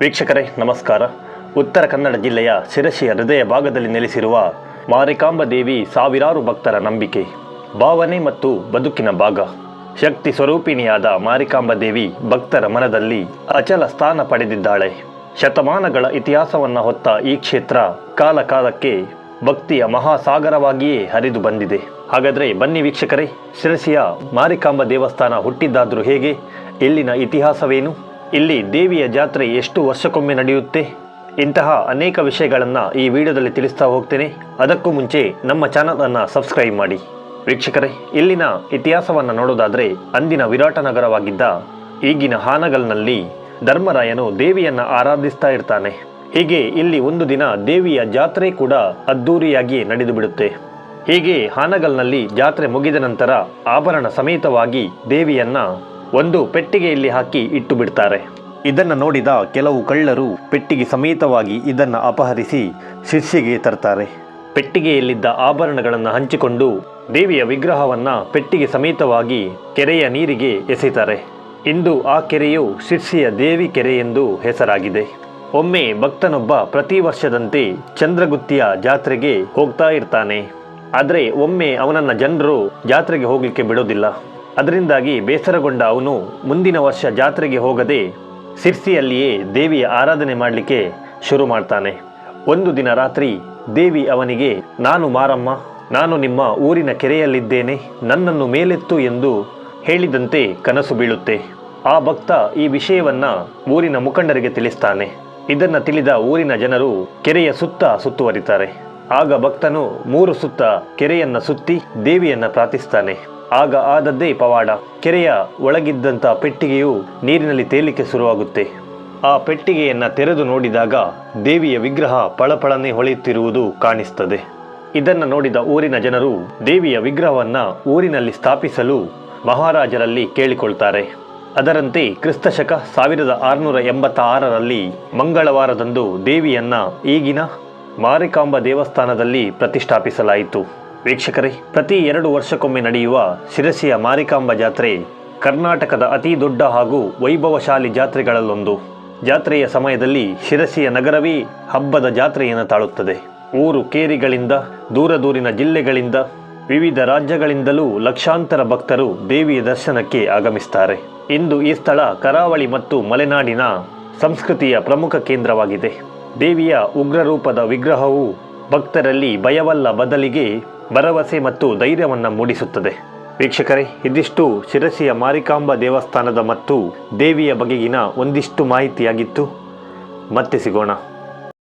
ವೀಕ್ಷಕರೇ, ನಮಸ್ಕಾರ. ಉತ್ತರ ಕನ್ನಡ ಜಿಲ್ಲೆಯ ಶಿರಸಿಯ ಹೃದಯ ಭಾಗದಲ್ಲಿ ನೆಲೆಸಿರುವ ಮಾರಿಕಾಂಬ ದೇವಿ ಸಾವಿರಾರು ಭಕ್ತರ ನಂಬಿಕೆ, ಭಾವನೆ ಮತ್ತು ಬದುಕಿನ ಭಾಗ. ಶಕ್ತಿ ಸ್ವರೂಪಿಣಿಯಾದ ಮಾರಿಕಾಂಬ ದೇವಿ ಭಕ್ತರ ಮನದಲ್ಲಿ ಅಚಲ ಸ್ಥಾನ ಪಡೆದಿದ್ದಾಳೆ. ಶತಮಾನಗಳ ಇತಿಹಾಸವನ್ನು ಹೊತ್ತ ಈ ಕ್ಷೇತ್ರ ಕಾಲಕಾಲಕ್ಕೆ ಭಕ್ತಿಯ ಮಹಾಸಾಗರವಾಗಿಯೇ ಹರಿದು ಬಂದಿದೆ. ಹಾಗಾದರೆ ಬನ್ನಿ ವೀಕ್ಷಕರೇ, ಶಿರಸಿಯ ಮಾರಿಕಾಂಬ ದೇವಸ್ಥಾನ ಹುಟ್ಟಿದ್ದಾದರೂ ಹೇಗೆ? ಇಲ್ಲಿನ ಇತಿಹಾಸವೇನು? ಇಲ್ಲಿ ದೇವಿಯ ಜಾತ್ರೆ ಎಷ್ಟು ವರ್ಷಕ್ಕೊಮ್ಮೆ ನಡೆಯುತ್ತೆ? ಇಂತಹ ಅನೇಕ ವಿಷಯಗಳನ್ನು ಈ ವಿಡಿಯೋದಲ್ಲಿ ತಿಳಿಸ್ತಾ ಹೋಗ್ತೇನೆ. ಅದಕ್ಕೂ ಮುಂಚೆ ನಮ್ಮ ಚಾನಲನ್ನು ಸಬ್ಸ್ಕ್ರೈಬ್ ಮಾಡಿ. ವೀಕ್ಷಕರೇ, ಇಲ್ಲಿನ ಇತಿಹಾಸವನ್ನು ನೋಡೋದಾದರೆ ಅಂದಿನ ವಿರಾಟ ನಗರವಾಗಿದ್ದ ಈಗಿನ ಹಾನಗಲ್ನಲ್ಲಿ ಧರ್ಮರಾಯನು ದೇವಿಯನ್ನು ಆರಾಧಿಸ್ತಾ ಇರ್ತಾನೆ. ಹೀಗೆ ಇಲ್ಲಿ ಒಂದು ದಿನ ದೇವಿಯ ಜಾತ್ರೆ ಕೂಡ ಅದ್ದೂರಿಯಾಗಿ ನಡೆದು ಬಿಡುತ್ತೆ. ಹೀಗೆ ಹಾನಗಲ್ನಲ್ಲಿ ಜಾತ್ರೆ ಮುಗಿದ ನಂತರ ಆಭರಣ ಸಮೇತವಾಗಿ ದೇವಿಯನ್ನ ಒಂದು ಪೆಟ್ಟಿಗೆಯಲ್ಲಿ ಹಾಕಿ ಇಟ್ಟು ಬಿಡ್ತಾರೆ. ಇದನ್ನು ನೋಡಿದ ಕೆಲವು ಕಳ್ಳರು ಪೆಟ್ಟಿಗೆ ಸಮೇತವಾಗಿ ಇದನ್ನು ಅಪಹರಿಸಿ ಶಿರ್ಷಿಗೆ ತರ್ತಾರೆ. ಪೆಟ್ಟಿಗೆಯಲ್ಲಿದ್ದ ಆಭರಣಗಳನ್ನು ಹಂಚಿಕೊಂಡು ದೇವಿಯ ವಿಗ್ರಹವನ್ನು ಪೆಟ್ಟಿಗೆ ಸಮೇತವಾಗಿ ಕೆರೆಯ ನೀರಿಗೆ ಎಸೆತಾರೆ. ಇಂದು ಆ ಕೆರೆಯು ಶಿರ್ಷಿಯ ದೇವಿ ಕೆರೆ ಎಂದು ಹೆಸರಾಗಿದೆ. ಒಮ್ಮೆ ಭಕ್ತನೊಬ್ಬ ಪ್ರತಿ ವರ್ಷದಂತೆ ಚಂದ್ರಗುತ್ತಿಯ ಜಾತ್ರೆಗೆ ಹೋಗ್ತಾ ಇರ್ತಾನೆ. ಆದರೆ ಒಮ್ಮೆ ಅವನನ್ನ ಜನರು ಜಾತ್ರೆಗೆ ಹೋಗಲಿಕ್ಕೆ ಬಿಡೋದಿಲ್ಲ. ಅದರಿಂದಾಗಿ ಬೇಸರಗೊಂಡ ಅವನು ಮುಂದಿನ ವರ್ಷ ಜಾತ್ರೆಗೆ ಹೋಗದೆ ಸಿರ್ಸಿಯಲ್ಲಿಯೇ ದೇವಿಯ ಆರಾಧನೆ ಮಾಡಲಿಕ್ಕೆ ಶುರು ಮಾಡ್ತಾನೆ. ಒಂದು ದಿನ ರಾತ್ರಿ ದೇವಿ ಅವನಿಗೆ, ನಾನು ಮಾರಮ್ಮ, ನಾನು ನಿಮ್ಮ ಊರಿನ ಕೆರೆಯಲ್ಲಿದ್ದೇನೆ, ನನ್ನನ್ನು ಮೇಲೆತ್ತು ಎಂದು ಹೇಳಿದಂತೆ ಕನಸು ಬೀಳುತ್ತೆ. ಆ ಭಕ್ತ ಈ ವಿಷಯವನ್ನ ಊರಿನ ಮುಖಂಡರಿಗೆ ತಿಳಿಸ್ತಾನೆ. ಇದನ್ನು ತಿಳಿದ ಊರಿನ ಜನರು ಕೆರೆಯ ಸುತ್ತ ಸುತ್ತುವರಿತಾರೆ. ಆಗ ಭಕ್ತನು ಮೂರು ಸುತ್ತ ಕೆರೆಯನ್ನ ಸುತ್ತಿ ದೇವಿಯನ್ನ ಪ್ರಾರ್ಥಿಸ್ತಾನೆ. ಆಗ ಆದದ್ದೇ ಪವಾಡ. ಕೆರೆಯ ಒಳಗಿದ್ದಂಥ ಪೆಟ್ಟಿಗೆಯು ನೀರಿನಲ್ಲಿ ತೇಲಿಕೆ ಶುರುವಾಗುತ್ತೆ. ಆ ಪೆಟ್ಟಿಗೆಯನ್ನ ತೆರೆದು ನೋಡಿದಾಗ ದೇವಿಯ ವಿಗ್ರಹ ಪಳಪಳನೆ ಹೊಳೆಯುತ್ತಿರುವುದು ಕಾಣಿಸ್ತದೆ. ಇದನ್ನು ನೋಡಿದ ಊರಿನ ಜನರು ದೇವಿಯ ವಿಗ್ರಹವನ್ನ ಊರಿನಲ್ಲಿ ಸ್ಥಾಪಿಸಲು ಮಹಾರಾಜರಲ್ಲಿ ಕೇಳಿಕೊಳ್ತಾರೆ. ಅದರಂತೆ ಕ್ರಿಸ್ತಶಕ ಸಾವಿರದ ಆರುನೂರ ಎಂಬತ್ತ ಆರರಲ್ಲಿ ಮಂಗಳವಾರದಂದು ದೇವಿಯನ್ನ ಈಗಿನ ಮಾರಿಕಾಂಬ ದೇವಸ್ಥಾನದಲ್ಲಿ ಪ್ರತಿಷ್ಠಾಪಿಸಲಾಯಿತು. ವೀಕ್ಷಕರೇ, ಪ್ರತಿ ಎರಡು ವರ್ಷಕ್ಕೊಮ್ಮೆ ನಡೆಯುವ ಶಿರಸಿಯ ಮಾರಿಕಾಂಬ ಜಾತ್ರೆ ಕರ್ನಾಟಕದ ಅತಿ ದೊಡ್ಡ ಹಾಗೂ ವೈಭವಶಾಲಿ ಜಾತ್ರೆಗಳಲ್ಲೊಂದು. ಜಾತ್ರೆಯ ಸಮಯದಲ್ಲಿ ಶಿರಸಿಯ ನಗರವೇ ಹಬ್ಬದ ಜಾತ್ರೆಯನ್ನು ತಾಳುತ್ತದೆ. ಊರು ಕೇರಿಗಳಿಂದ, ದೂರ ದೂರಿನ ಜಿಲ್ಲೆಗಳಿಂದ, ವಿವಿಧ ರಾಜ್ಯಗಳಿಂದಲೂ ಲಕ್ಷಾಂತರ ಭಕ್ತರು ದೇವಿಯ ದರ್ಶನಕ್ಕೆ ಆಗಮಿಸ್ತಾರೆ. ಇಂದು ಈ ಸ್ಥಳ ಕರಾವಳಿ ಮತ್ತು ಮಲೆನಾಡಿನ ಸಂಸ್ಕೃತಿಯ ಪ್ರಮುಖ ಕೇಂದ್ರವಾಗಿದೆ. ದೇವಿಯ ಉಗ್ರರೂಪದ ವಿಗ್ರಹವು ಭಕ್ತರಲ್ಲಿ ಭಯವಲ್ಲ ಬದಲಿಗೆ ಭರವಸೆ ಮತ್ತು ಧೈರ್ಯವನ್ನು ಮೂಡಿಸುತ್ತದೆ. ವೀಕ್ಷಕರೇ, ಇದಿಷ್ಟು ಶಿರಸಿಯ ಮಾರಿಕಾಂಬ ದೇವಸ್ಥಾನದ ಮತ್ತು ದೇವಿಯ ಬಗೆಗಿನ ಒಂದಿಷ್ಟು ಮಾಹಿತಿಯಾಗಿತ್ತು. ಮತ್ತೆ ಸಿಗೋಣ